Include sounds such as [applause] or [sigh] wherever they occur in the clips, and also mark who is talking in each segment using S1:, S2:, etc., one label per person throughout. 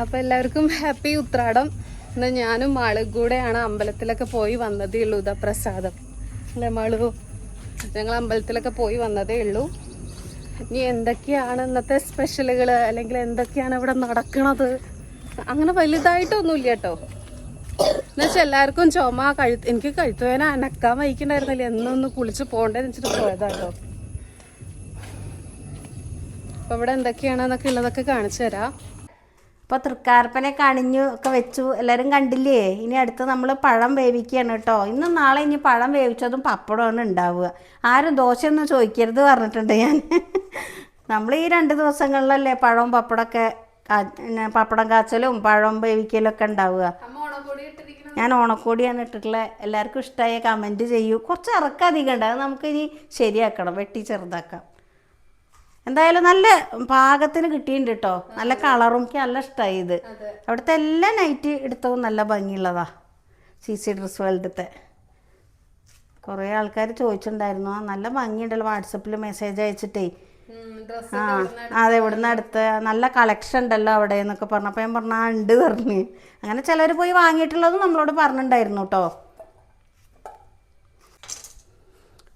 S1: അപ്പൊ എല്ലാവർക്കും ഹാപ്പി ഉത്രാടം. ഇന്ന് ഞാനും മാളും കൂടെയാണ് അമ്പലത്തിലൊക്കെ പോയി വന്നതേ ഉള്ളൂ. ഇതാ പ്രസാദം. അല്ലേ മാളു? ഞങ്ങൾ അമ്പലത്തിലൊക്കെ പോയി വന്നതേ ഉള്ളൂ. ഇനി എന്തൊക്കെയാണ് ഇന്നത്തെ സ്പെഷ്യലുകൾ അല്ലെങ്കിൽ എന്തൊക്കെയാണ് ഇവിടെ നടക്കണത്? അങ്ങനെ വലുതായിട്ടൊന്നുമില്ല കേട്ടോ. എന്നുവെച്ചാൽ എല്ലാവർക്കും ചുമ കഴുത്ത് എനിക്ക് കഴുത്തുവേന അനക്കാൻ വഹിക്കണ്ടായിരുന്നില്ല എന്നൊന്ന് കുളിച്ച് പോകണ്ടേന്ന് വെച്ചിട്ട് പോയതാട്ടോ അപ്പൊ ഇവിടെ എന്തൊക്കെയാണെന്നൊക്കെ ഉള്ളതൊക്കെ കാണിച്ചു തരാം.
S2: ഇപ്പോൾ തൃക്കാർപ്പനെ കണിഞ്ഞു ഒക്കെ വെച്ചു. എല്ലാവരും കണ്ടില്ലേ? ഇനി അടുത്ത് നമ്മൾ പഴം വേവിക്കുകയാണ് കേട്ടോ. ഇന്നും നാളെ ഇനി പഴം വേവിച്ചതും പപ്പടമാണ് ഉണ്ടാവുക. ആരും ദോശയൊന്നും ചോദിക്കരുത് പറഞ്ഞിട്ടുണ്ട് ഞാൻ. നമ്മൾ ഈ രണ്ട് ദിവസങ്ങളിലല്ലേ പഴവും പപ്പടമൊക്കെ പപ്പടം കാച്ചലും പഴം വേവിക്കലും ഒക്കെ ഉണ്ടാവുക. ഞാൻ ഓണക്കോടിയാണ് ഇട്ടിട്ടുള്ള എല്ലാവർക്കും ഇഷ്ടമായ കമന്റ് ചെയ്യൂ. കുറച്ച് ഇറക്കം അധികം ഉണ്ട്. അത് നമുക്ക് ഇനി ശരിയാക്കണം. വെട്ടി ചെറുതാക്കാം. എന്തായാലും നല്ല പാകത്തിന് കിട്ടിയിട്ടുണ്ട് കേട്ടോ നല്ല കളറും എനിക്ക് നല്ല ഇഷ്ടമായി ഇത്. അവിടുത്തെ എല്ലാ നൈറ്റ് എടുത്തതും നല്ല ഭംഗിയുള്ളതാ. സി സി ഡ്രസ് വേൾഡത്തെ കുറേ ആൾക്കാർ ചോദിച്ചിട്ടുണ്ടായിരുന്നു. ആ നല്ല ഭംഗിയുണ്ടല്ലോ. വാട്സപ്പിൽ മെസ്സേജ് അയച്ചിട്ടേ. ആ അതെ ഇവിടുന്ന് അടുത്ത് നല്ല കളക്ഷൻ ഉണ്ടല്ലോ അവിടെ എന്നൊക്കെ പറഞ്ഞപ്പോൾ ഞാൻ പറഞ്ഞാൽ ആ ഉണ്ട് പറഞ്ഞ്. അങ്ങനെ ചിലർ പോയി വാങ്ങിയിട്ടുള്ളതും നമ്മളോട് പറഞ്ഞിട്ടുണ്ടായിരുന്നു കേട്ടോ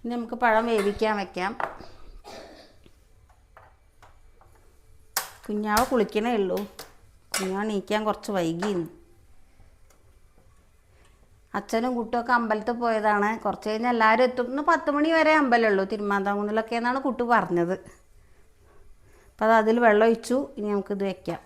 S2: ഇനി നമുക്ക് പഴം വേവിക്കാൻ വെക്കാം. കുഞ്ഞാവ് കുളിക്കണേ ഉള്ളൂ. കുഞ്ഞാവ് നീക്കാൻ കുറച്ച് വൈകിന്ന്. അച്ഛനും കുട്ടിയൊക്കെ അമ്പലത്തിൽ പോയതാണ്. കുറച്ച് കഴിഞ്ഞ് എല്ലാവരും എത്തും. ഇന്ന് പത്ത് മണി വരെ അമ്പലമുള്ളൂ. തിരുമാന്താങ്കുന്നിലൊക്കെ എന്നാണ് കുട്ടി പറഞ്ഞത്. അപ്പോൾ അത് അതിൽ വെള്ളം ഒഴിച്ചു. ഇനി നമുക്കിത് വെക്കാം.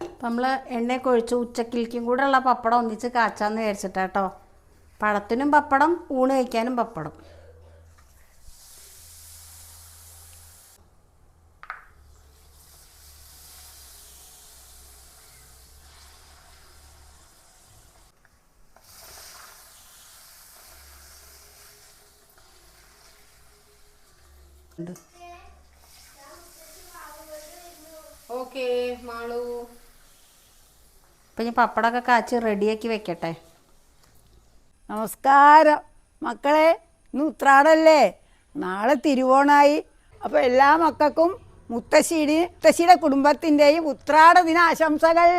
S2: അപ്പം നമ്മൾ എണ്ണയൊക്കെ ഒഴിച്ച് ഉച്ചക്കിലേക്കും കൂടെ ഉള്ള പപ്പടം ഒന്നിച്ച് കാച്ചാന്ന് വിചാരിച്ചിട്ടാട്ടോ. പഴത്തിനും പപ്പടം ഊണ് കഴിക്കാനും പപ്പടം.
S1: ഓക്കേ മാളു.
S2: അപ്പം ഞാൻ പപ്പടമൊക്കെ കാച്ചി റെഡിയാക്കി വെക്കട്ടെ.
S3: നമസ്കാരം. മക്കളെ ഇന്ന് ഉത്രാടല്ലേ? നാളെ തിരുവോണായി. അപ്പോൾ എല്ലാ മക്കൾക്കും മുത്തശ്ശിയുടെ മുത്തശ്ശിയുടെ കുടുംബത്തിന്റെയും ഉത്രാട ദിന ആശംസകൾ.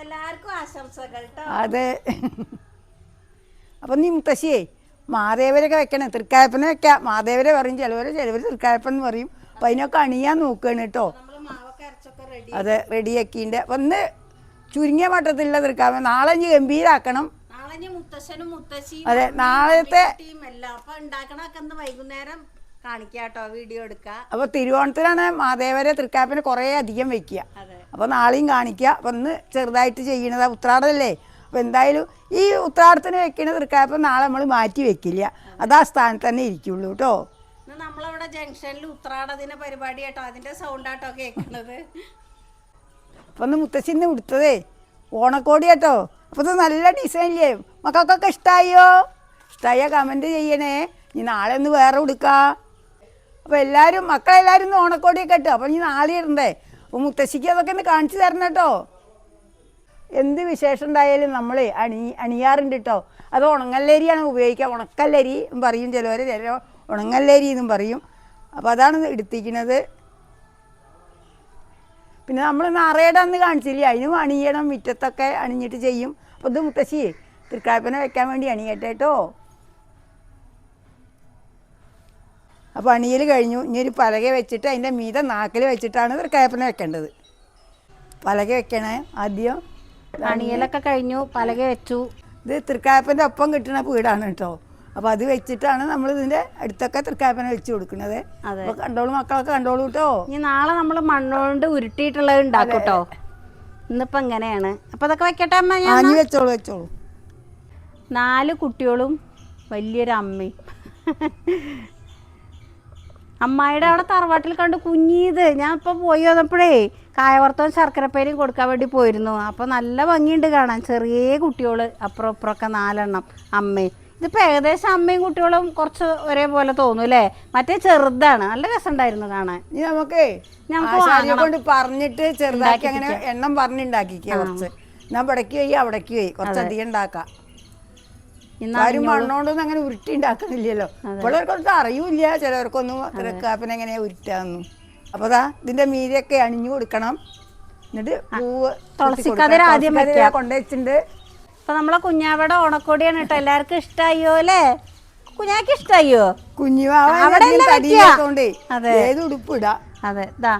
S2: എല്ലാവർക്കും ആശംസകൾ
S3: അതെ. അപ്പം നീ മുത്തശ്ശിയെ മാദേവരൊക്കെ വെക്കണേ തൃക്കായപ്പനെ വെക്കാം. മാദേവരെ പറയും ചിലവർ ചിലവർ തൃക്കായപ്പൻ എന്ന് പറയും. അപ്പം അതിനൊക്കെ അണിയാൻ നോക്കുകയാണ് കേട്ടോ അതെ റെഡിയാക്കിന്റെ അപ്പം ഇന്ന് ചുരുങ്ങിയ മട്ടത്തിലുള്ള തൃക്കായപ്പൻ. നാളെ ഇനി ഗംഭീരാക്കണം.
S2: മുത്തശ്ശനും മുത്തശ്ശിയും
S3: അതെ, നാളത്തെ-
S2: അപ്പൊ ഉണ്ടാക്കണൊക്കെ വൈകുന്നേരം കാണിക്കാട്ടോ വീഡിയോ എടുക്ക.
S3: അപ്പോൾ തിരുവോണത്തിനാണ് മാദേവരെ തൃക്കാപ്പിനെ കുറേ അധികം വെക്കുക. അപ്പൊ നാളെയും കാണിക്കുക അപ്പൊ ഇന്ന് ചെറുതായിട്ട് ചെയ്യണത് ഉത്രാടമല്ലേ അപ്പൊ എന്തായാലും ഈ ഉത്രാടത്തിന് വെക്കണ തൃക്കാപ്പ് നാളെ നമ്മൾ മാറ്റി വെക്കില്ല. അത് ആ സ്ഥാനത്ത് തന്നെ ഇരിക്കുള്ളൂ കേട്ടോ.
S2: നമ്മളവിടെ ജംഗ്ഷനിൽ ഉത്രാടദിന പരിപാടി കേട്ടോ. അതിന്റെ സൗണ്ട് ആട്ടോ കേൾക്കുന്നത്
S3: അപ്പൊ ഒന്ന് മുത്തശ്ശിന്ന് വിടുത്തതേ. ഓണക്കോടി കേട്ടോ. അപ്പോൾ ഇത് നല്ല ഡിസൈനില്ലേ മക്കൾക്കൊക്കെ ഇഷ്ടമായോ ഇഷ്ടമായ കമന്റ് ചെയ്യണേ. ഇനി നാളെ ഒന്ന് വേറെ കൊടുക്കാം അപ്പോൾ എല്ലാവരും മക്കളെല്ലാവരും ഒന്ന് ഓണക്കോടിയൊക്കെ ഇട്ടു. അപ്പോൾ ഇനി നാളെ ഇടണ്ടേ? അപ്പോൾ മുത്തശ്ശിക്ക് അതൊക്കെ ഒന്ന് കാണിച്ചു തരണം കേട്ടോ. എന്ത് വിശേഷം ഉണ്ടായാലും നമ്മൾ അണി അണിയാറുണ്ട് കേട്ടോ. അത് ഉണങ്ങല്ലരിയാണ് ഉപയോഗിക്കുക. ഉണക്കല്ലരി പറയും ചിലവർ ചില ഉണങ്ങല്ലരി എന്നും പറയും. അപ്പോൾ അതാണ് എടുത്തിരിക്കുന്നത്. പിന്നെ നമ്മൾ നാറയുടെ അന്ന് കാണിച്ചില്ലേ? അതിനും അണിയണം മുറ്റത്തൊക്കെ അണിഞ്ഞിട്ട് ചെയ്യും. അപ്പോൾ ഇത് മുത്തശ്ശി തൃക്കാപ്പന വെക്കാൻ വേണ്ടി അണിയട്ടെ കേട്ടോ അപ്പോൾ അണിയൽ കഴിഞ്ഞു. ഇനി ഒരു പലക വെച്ചിട്ട് അതിന്റെ മീത നാക്കിൽ വെച്ചിട്ടാണ് തൃക്കാപ്പന വെക്കേണ്ടത്. പലക വെക്കണേ ആദ്യം.
S2: അണിയലൊക്കെ കഴിഞ്ഞു പലക വെച്ചു.
S3: ഇത് തൃക്കാപ്പന്റെ ഒപ്പം കിട്ടുന്ന വീടാണ് കേട്ടോ. അപ്പോൾ അത് വെച്ചിട്ടാണ് നമ്മൾ ഇതിന്റെ അടുത്തൊക്കെ തൃക്കാപ്പന വെച്ച് കൊടുക്കുന്നത്. അപ്പോൾ കണ്ടോളൂ മക്കളൊക്കെ കണ്ടോളൂ കേട്ടോ
S2: ഇനി നാളെ നമ്മൾ മണ്ണോണ്ട് ഉരുട്ടിയിട്ടുള്ളത് ഉണ്ടാക്കും കേട്ടോ ഇന്നിപ്പോ എങ്ങനെയാണ്? അപ്പൊ അതൊക്കെ വെക്കട്ടെ അമ്മ ഞാൻ
S3: വെച്ചോളൂ വെച്ചോളൂ.
S2: നാല് കുട്ടികളും വലിയൊരു അമ്മയും. അമ്മായിയുടെ അവിടെ തറവാട്ടിൽ കണ്ട് കുഞ്ഞീത്. ഞാൻ ഇപ്പോൾ പോയി വന്നപ്പോഴേ കായവർത്തവും ശർക്കരപ്പേരും കൊടുക്കാൻ വേണ്ടി പോയിരുന്നു. അപ്പോൾ നല്ല ഭംഗിയുണ്ട് കാണാൻ. ചെറിയ കുട്ടികൾ അപ്പുറം ഇപ്പുറമൊക്കെ നാലെണ്ണം അമ്മയും. ഇതിപ്പോൾ ഏകദേശം അമ്മയും കുട്ടികളും കുറച്ച് ഒരേപോലെ തോന്നും അല്ലേ? മറ്റേ ചെറുതാണ്. നല്ല രസമുണ്ടായിരുന്നു കാണാൻ.
S3: ഇനി നമുക്ക് ആശാരിയെ കൊണ്ട് പറഞ്ഞിട്ട് ചെറുതാക്കി അങ്ങനെ എണ്ണം പറഞ്ഞുണ്ടാക്കിക്കുക കുറച്ച്. ഞാൻ ഇവിടേക്ക് പോയി അവിടേക്ക് പോയി. കുറച്ച് അധികം ഉണ്ടാക്കാം.
S2: ഇന്ന്
S3: ആരും മണ്ണോണ്ടൊന്നും അങ്ങനെ ഉരുട്ടി ഉണ്ടാക്കുന്നില്ലല്ലോ ഇപ്പോഴവർക്കൊന്നും അറിയൂല ചിലവർക്കൊന്നും തൃക്കാപ്പന എങ്ങനെയാ ഉരുട്ടാന്നും അപ്പൊ അതാ ഇതിന്റെ മീരിയൊക്കെ അണിഞ്ഞു കൊടുക്കണം. എന്നിട്ട് പൂവ്
S2: ആദ്യം.
S3: കൊണ്ടുവച്ചിട്ടുണ്ട്.
S2: അപ്പൊ നമ്മളെ കുഞ്ഞാവിടെ ഓണക്കോടിയാണ് കേട്ടോ എല്ലാവർക്കും ഇഷ്ടായോ അല്ലേ? കുഞ്ഞാക്ക് ഇഷ്ടായോ.
S3: ഏത് ഉടുപ്പ് ഇടാ?
S2: അതെ ഇതാ.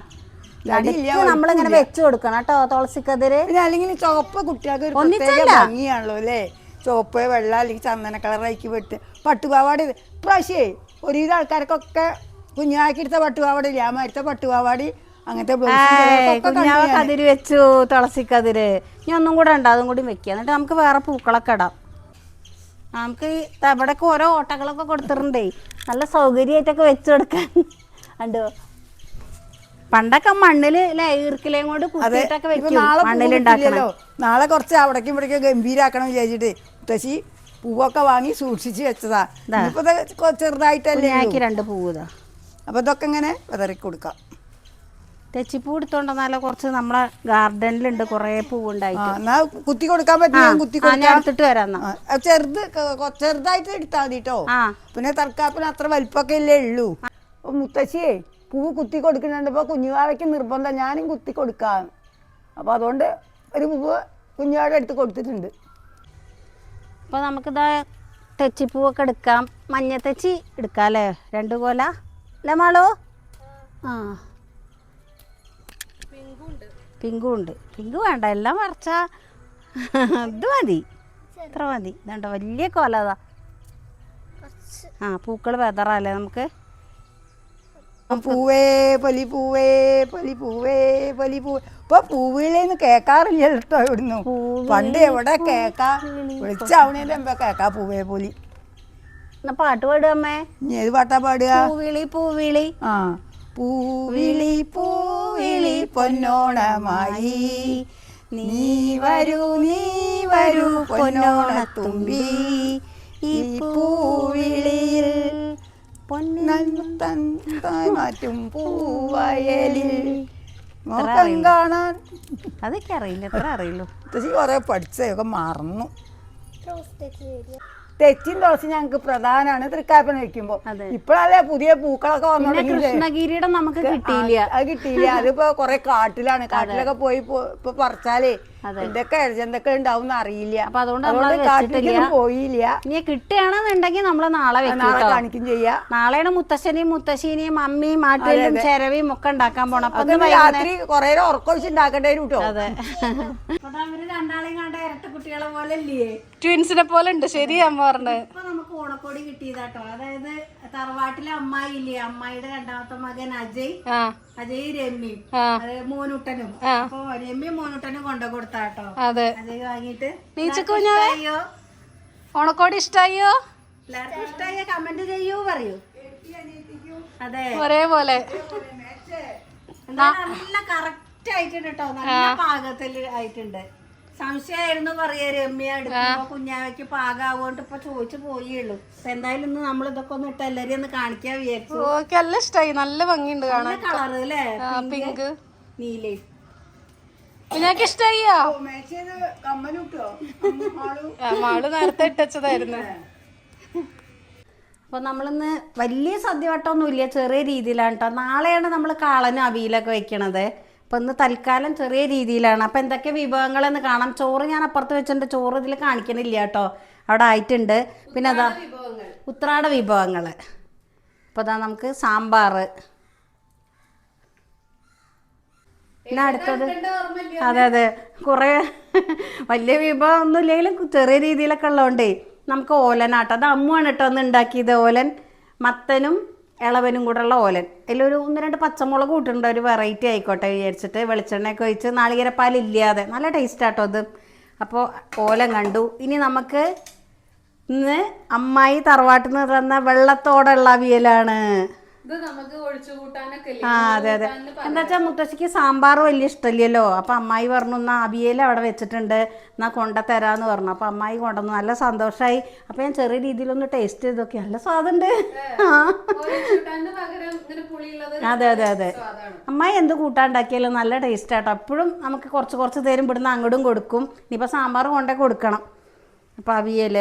S2: നമ്മളിങ്ങനെ വെച്ച് കൊടുക്കണം കേട്ടോ തുളസിക്കതിര്.
S3: അല്ലെങ്കിൽ ചുവപ്പ് കുട്ടികൾക്ക് പ്രത്യേക ഭംഗിയാണല്ലോ അല്ലേ? ചുവപ്പ് വെള്ള അല്ലെങ്കിൽ ചന്ദന കളറാക്കി വെട്ട്. പട്ടുപാവാടി ഇപ്രാവശ്യേ ഒരുവിധ ആൾക്കാർക്കൊക്കെ കുഞ്ഞാക്കിടുത്ത പട്ടുപാവാടി ഞാൻ ആ മരത്തെ പട്ടുപാവാടി അങ്ങനത്തെ
S2: കുഞ്ഞാവ്. കതിര് വെച്ചു തുളസിക്കതിര്. ഇനി ഒന്നും കൂടെ ഉണ്ട് അതും കൂടി വെക്കുക എന്നിട്ട് നമുക്ക് വേറെ പൂക്കളൊക്കെ ഇടാം. നമുക്ക് ഇവിടെയൊക്കെ ഓരോ ഓട്ടകളൊക്കെ കൊടുത്തിട്ടുണ്ടേ. നല്ല സൗകര്യമായിട്ടൊക്കെ വെച്ചു കൊടുക്കാൻ. ഉണ്ടോ പണ്ടൊക്കെ മണ്ണിൽ ഈർക്കിലേം കൊണ്ട് കുത്തിയിട്ടൊക്കെ വെക്കും.
S3: നാളെ
S2: മണ്ണിൽ
S3: പൂവ് നാളെ കുറച്ച് അവിടേക്കും ഇവിടേക്കും ഗംഭീരാക്കണം വിചാരിച്ചിട്ട് മുത്തശ്ശി പൂവൊക്കെ വാങ്ങി സൂക്ഷിച്ച് വെച്ചതാ. ഇപ്പൊ ചെറുതായിട്ടല്ലേ.
S2: രണ്ട് പൂവ്
S3: അപ്പൊ ഇതൊക്കെ ഇങ്ങനെ വിതറി കൊടുക്കാം
S2: തെച്ചിപ്പൂ എടുത്തോണ്ടെന്നാലോ കുറച്ച് നമ്മളെ ഗാർഡനിലുണ്ട് കുറേ പൂവുണ്ടായി
S3: എന്നാ കുത്തി കൊടുക്കാൻ പറ്റില്ല ഞാൻ കുത്തി കൊടുക്കാം.
S2: എടുത്തിട്ട് വരാം എന്നാ.
S3: ആ, ചെറുത് കൊ- ചെറുതായിട്ട് എടുത്താൽ മതി കേട്ടോ
S2: ആ.
S3: പിന്നെ തർക്കാപ്പിന് അത്ര വലിപ്പമൊക്കെ ഇല്ലേ ഉള്ളൂ. അപ്പൊ മുത്തശ്ശിയെ പൂവ് കുത്തി കൊടുക്കുന്നുണ്ടപ്പോ കുഞ്ഞുവാവയ്ക്ക് നിർബന്ധം ഞാനും കുത്തി കൊടുക്കാം. അപ്പൊ അതുകൊണ്ട് ഒരു പൂവ് കുഞ്ഞുവാടെ എടുത്ത് കൊടുത്തിട്ടുണ്ട്.
S2: അപ്പോൾ നമുക്കിതാ തെച്ചിപ്പൂവൊക്കെ എടുക്കാം. മഞ്ഞ തെച്ചി എടുക്കാം അല്ലേ രണ്ട് കോല. അല്ലേ മാളോ? ആ. പിങ്കും ഉണ്ട് പിങ്ക് വേണ്ട എല്ലാം മറച്ചാ. ഇത് മതി. ഇത്ര മതി. ഇതുണ്ട് വലിയ കോല അതാ. ആ പൂക്കൾ വെതറല്ലേ നമുക്ക്?
S3: പൂവേ പൊലി പൂവേ പൊലി പൂവേ പൊലി പൂവേ ഇപ്പൊ പൂവിളിന്ന് കേക്കാറില്ല കേട്ടോ ഇവിടുന്ന് പണ്ട് എവിടെ കേക്കാ? വിളിച്ചാവണേലും എന്താ കേക്കാ പൂവേ പൊലി.
S2: എന്നാ പാട്ട് പാടുക അമ്മേ.
S3: ഏത് പാട്ടാ പാടുക?
S2: പൂവിളി പൂവിളി.
S3: ആ. പൂവിളി പൂവിളി പൊന്നോണമായി. നീ വരൂ നീ വരൂ പൊന്നോണത്തുമ്പി. ഈ പൂവിളിയിൽ മാറ്റും പൂവയലിൽ നോക്കം കാണാൻ.
S2: അതൊക്കെ അറിയില്ല എത്ര അറിയുള്ളൂ.
S3: കുറെ പഠിച്ചതൊക്കെ മറന്നു. തെച്ചിൻ തുളസി ഞങ്ങൾക്ക് പ്രധാനമാണ് തൃക്കാപ്പന വെക്കുമ്പോ. ഇപ്പോഴല്ലേ പുതിയ പൂക്കളൊക്കെ വന്നു?
S2: കൃഷ്ണഗിരിയുടെ നമുക്ക് കിട്ടിയില്ല
S3: അത് കിട്ടിയില്ല അതിപ്പോ കൊറേ കാട്ടിലാണ് കാട്ടിലൊക്കെ പോയി ഇപ്പൊ പറിച്ചാലേ. എന്തൊക്കെ എന്തൊക്കെ ഉണ്ടാവും അറിയില്ല.
S2: അപ്പൊ അതുകൊണ്ട്
S3: പോയില്ല.
S2: ഇനി കിട്ടുകയാണെന്നുണ്ടെങ്കിൽ നമ്മൾ നാളെ വെക്കും
S3: നാളെ
S2: കേട്ടോ.
S3: കാണിക്കും ചെയ്യാ.
S2: നാളെയാണ് മുത്തശ്ശനെയും മുത്തശ്ശിനെയും അമ്മയും മാട്ടിലും ചെരവിയും ഒക്കെ ഉണ്ടാക്കാൻ പോണം. അപ്പൊ
S3: രാത്രി കൊറേ ഉറക്കൊഴിച്ച് ഉണ്ടാക്കേണ്ടി വരും കേട്ടോ
S2: അതെ. [laughs] രണ്ടാളെയും കണ്ട ഇരട്ട കുട്ടികളെ പോലെ അല്ലേ
S1: ട്വിൻസിനെ പോലെ ഉണ്ട്. ശരി അമ്മ പറഞ്ഞ്
S2: ഇപ്പൊ നമുക്ക് ഓണക്കോടി കിട്ടിയതാട്ടോ. അതായത് തറവാട്ടിലെ അമ്മായി ഇല്ലേ? അമ്മായിയുടെ രണ്ടാമത്തെ മകൻ അജയ്.
S1: ആ.
S2: അജയ് രമ്യയും.
S1: ആ.
S2: അത് മോനുട്ടനും. അപ്പൊ രമ്യയും മോനുട്ടനും കൊണ്ടു കൊടുത്താട്ടോ.
S1: അതെ.
S2: വാങ്ങിയിട്ട്
S1: നീച്ചക്ക് കുഞ്ഞാവേ? ഓണക്കോടി ഇഷ്ടായോ?
S2: എല്ലാവർക്കും ഇഷ്ടമായ കമന്റ് ചെയ്യൂ പറയൂ. അതെ.
S1: ഒരേപോലെ.
S2: നല്ല കറക്റ്റ് ആയിട്ടുണ്ട് കേട്ടോ നല്ല പാകത്തിൽ ആയിട്ടുണ്ട്. സംശയമായിരുന്നു പറയാ രമ്യ. എടുക്കുമ്പോ കുഞ്ഞാവയ്ക്ക് പാകാവോണ്ട് ഇപ്പൊ ചോദിച്ചു പോയുള്ളൂ എന്തായാലും ഇന്ന് നമ്മൾ ഇതൊക്കെ ഒന്ന് ഇട്ട് എല്ലാരും ഒന്ന് കാണിക്കാൻ വിചാരിച്ചു.
S1: നല്ല ഭംഗിണ്ട് നല്ല ഭംഗിയുണ്ട് കാണാൻ.
S2: കളറ് അല്ലേ?
S1: പിങ്ക്
S2: നീലേ
S1: കുഞ്ഞാക്ക് ഇഷ്ടായിയോ മാൾ. നേരത്തെ ഇട്ടച്ചതായിരുന്നു.
S2: അപ്പോൾ നമ്മളിന്ന് വലിയ സദ്യവട്ടമൊന്നുമില്ല ചെറിയ രീതിയിലാണ് കേട്ടോ നാളെയാണ് നമ്മൾ കാളനും അവിയിലൊക്കെ വെക്കണത്. അപ്പോൾ ഇന്ന് തൽക്കാലം ചെറിയ രീതിയിലാണ്. അപ്പോൾ എന്തൊക്കെ വിഭവങ്ങളെന്ന് കാണാം. ചോറ് ഞാൻ അപ്പുറത്ത് വെച്ചിട്ടുണ്ട്. ചോറ് ഇതിൽ കാണിക്കണില്ല കേട്ടോ അവിടെ ആയിട്ടുണ്ട്. പിന്നെ അതാ ഉത്രാട വിഭവങ്ങൾ. അപ്പോൾ അതാ നമുക്ക് സാമ്പാർ പിന്നെ അടുത്തത് അതെ അതെ. കുറേ വലിയ വിഭവം ഒന്നും ഇല്ലെങ്കിലും ചെറിയ രീതിയിലൊക്കെ ഉള്ളതുകൊണ്ടേ നമുക്ക് ഓലനാട്ടം അത് അമ്മുവാണ് കേട്ടോ ഒന്ന് ഉണ്ടാക്കിയത് ഓലൻ. മത്തനും ഇളവനും കൂടെ ഉള്ള ഓലൻ അതിലൊരു ഒന്ന് രണ്ട് പച്ചമുളക് കൂട്ടുണ്ട് ഒരു വെറൈറ്റി ആയിക്കോട്ടെ വിചാരിച്ചിട്ട് വെളിച്ചെണ്ണയൊക്കെ ഒഴിച്ച് നാളികേരപ്പാൽ ഇല്ലാതെ. നല്ല ടേസ്റ്റ് ആട്ടോ അത്. അപ്പോൾ ഓലൻ കണ്ടു. ഇനി നമുക്ക് ഇന്ന് അമ്മായി തറവാട്ടിൽ നിന്ന് തന്ന വെള്ളത്തോടുള്ള അവിയലാണ് ആ അതെ അതെ. എന്താ വെച്ചാൽ മുത്തശ്ശിക്ക് സാമ്പാർ വലിയ ഇഷ്ടമില്ലല്ലോ. അപ്പൊ അമ്മായി പറഞ്ഞു എന്നാ അവിയൽ അവിടെ വെച്ചിട്ടുണ്ട് എന്നാ കൊണ്ട തരാന്ന് പറഞ്ഞു. അപ്പൊ അമ്മായി കൊണ്ടുവന്നു. നല്ല സന്തോഷമായി അപ്പൊ ഞാൻ ചെറിയ രീതിയിലൊന്ന് ടേസ്റ്റ് ചെയ്തൊക്കെ. നല്ല സ്വാദുണ്ട്. അതെ അതെ അതെ. അമ്മായി എന്ത് കൂട്ടാണ്ടാക്കിയാലും നല്ല ടേസ്റ്റ് ആട്ടോ എപ്പോഴും നമുക്ക് കുറച്ച് കുറച്ച് തരും. ഇവിടുന്ന് അങ്ങോട്ടും കൊടുക്കും. ഇനിയിപ്പോൾ സാമ്പാർ കൊണ്ടേ കൊടുക്കണം. അപ്പോൾ അവിയൽ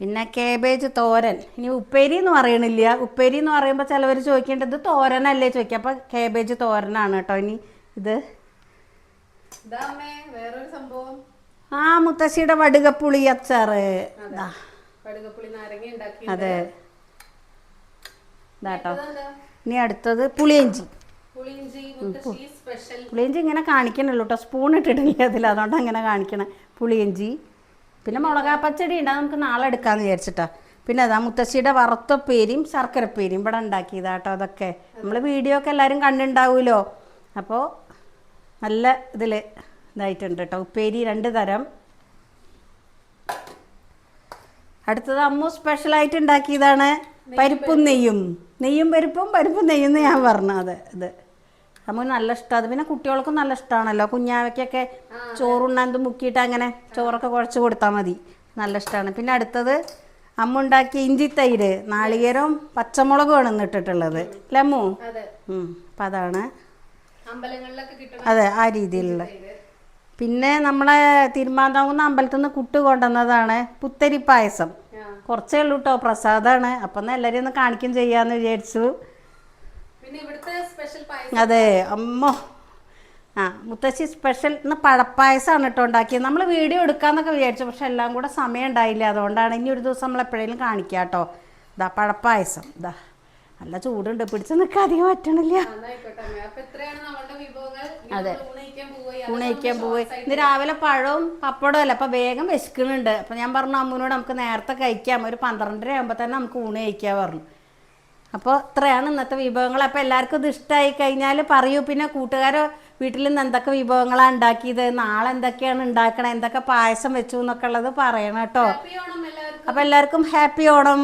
S2: പിന്നെ കേബേജ് തോരൻ. ഇനി ഉപ്പേരി എന്ന് പറയണില്ല. ഉപ്പേരി എന്ന് പറയുമ്പോൾ ചിലവർ ചോദിക്കേണ്ടത് തോരനല്ലേ ചോദിക്കുക. അപ്പോൾ കേബേജ് തോരനാണ് കേട്ടോ ഇനി ഇത്. ആ മുത്തശ്ശിയുടെ വടുകപ്പുളി
S1: അച്ചാർ
S2: അതെ. ഇതാട്ടോ ഇനി അടുത്തത് പുളിയഞ്ചി.
S1: പുളിയഞ്ചി
S2: ഇങ്ങനെ കാണിക്കണല്ലോ കേട്ടോ സ്പൂൺ ഇട്ടിട്ടില്ല അതിൽ. അതുകൊണ്ട് അങ്ങനെ കാണിക്കണേ. പുളിയഞ്ചി. പിന്നെ മുളകാ പച്ചടി ഉണ്ട് നമുക്ക് നാളെ എടുക്കാമെന്ന് വിചാരിച്ചിട്ടാ. പിന്നെ അതാ മുത്തശ്ശിയുടെ വറുത്തപ്പേരിയും ശർക്കരപ്പേരിയും ഇവിടെ ഉണ്ടാക്കിയതാ കേട്ടോ അതൊക്കെ. നമ്മൾ വീഡിയോ ഒക്കെ എല്ലാവരും കണ്ടിട്ടുണ്ടാവുമല്ലോ അപ്പോൾ നല്ല ഇതിൽ ഇതായിട്ടുണ്ട് കേട്ടോ ഉപ്പേരി രണ്ട് തരം. അടുത്തത് അമ്മു സ്പെഷ്യലായിട്ട് ഉണ്ടാക്കിയതാണ് പരിപ്പും നെയ്യും. നെയ്യും പരിപ്പും പരിപ്പും നെയ്യും എന്ന് ഞാൻ പറഞ്ഞു അതെ. ഇത് അമ്മു നല്ല ഇഷ്ടം. അത് പിന്നെ കുട്ടികൾക്കും നല്ല ഇഷ്ടമാണല്ലോ കുഞ്ഞാവയ്ക്കൊക്കെ ചോറുണ്ണാൻ മുക്കിയിട്ട് അങ്ങനെ ചോറൊക്കെ കുഴച്ച് കൊടുത്താൽ മതി. നല്ല ഇഷ്ടമാണ് പിന്നെ അടുത്തത് അമ്മ ഉണ്ടാക്കിയ ഇഞ്ചി തൈര് നാളികേരവും പച്ചമുളകുമാണ് ഇന്ന് ഇട്ടിട്ടുള്ളത്. അല്ലേ അമ്മു?
S1: അതെ.
S2: ഉം, അപ്പം അതാണ്. അതെ ആ രീതിയിലുള്ള. പിന്നെ നമ്മളെ തിരുമാന്താവുന്ന അമ്പലത്തിൽ നിന്ന് കുട്ട് കൊണ്ടുവന്നതാണ് പുത്തരി പായസം. കുറച്ചേ ഉള്ളൂ കേട്ടോ പ്രസാദമാണ് അപ്പം എന്നാൽ എല്ലാവരെയും ഒന്ന് കാണിക്കും ചെയ്യാമെന്ന് വിചാരിച്ചു
S1: പിന്നെ ഇവിടുത്തെ സ്പെഷ്യൽ പായസം
S2: അതെ അമ്മോ. ആ മുത്തശ്ശി സ്പെഷ്യൽ ഇന്ന് പഴപ്പായസമാണ് കേട്ടോ ഉണ്ടാക്കിയത്. നമ്മൾ വീഡിയോ എടുക്കാന്നൊക്കെ വിചാരിച്ചു പക്ഷെ എല്ലാം കൂടെ സമയം ഉണ്ടായില്ല. അതുകൊണ്ടാണ് ഇനി ഒരു ദിവസം നമ്മൾ എപ്പോഴേലും കാണിക്കാം കേട്ടോ. ഇതാ പഴപ്പായസം ഇതാ നല്ല ചൂടുണ്ട്. പിടിച്ചു നിൽക്കാൻ അധികം പറ്റണില്ല. അതെ. ഉണയിക്കാൻ പോയി ഇന്ന് രാവിലെ പഴവും പപ്പടവും അല്ല. അപ്പം വേഗം വിശക്കുന്നുണ്ട്. അപ്പം ഞാൻ പറഞ്ഞു അമ്മൂനോട് നമുക്ക് നേരത്തെ കഴിക്കാം. ഒരു പന്ത്രണ്ടര ആകുമ്പോൾ തന്നെ നമുക്ക് ഊണ് കഴിക്കാൻ പറഞ്ഞു. അപ്പോൾ ഇത്രയാണ് ഇന്നത്തെ വിഭവങ്ങൾ. അപ്പോൾ എല്ലാവർക്കും ഇത് ഇഷ്ടമായി കഴിഞ്ഞാൽ പറയൂ. പിന്നെ കൂട്ടുകാർ വീട്ടിൽ നിന്ന് എന്തൊക്കെ വിഭവങ്ങളാണ് ഉണ്ടാക്കിയത് നാളെ എന്തൊക്കെയാണ് ഉണ്ടാക്കണത് എന്തൊക്കെ പായസം വെച്ചു എന്നൊക്കെ ഉള്ളത് പറയണം കേട്ടോ. അപ്പോൾ എല്ലാവർക്കും ഹാപ്പി ഓണം.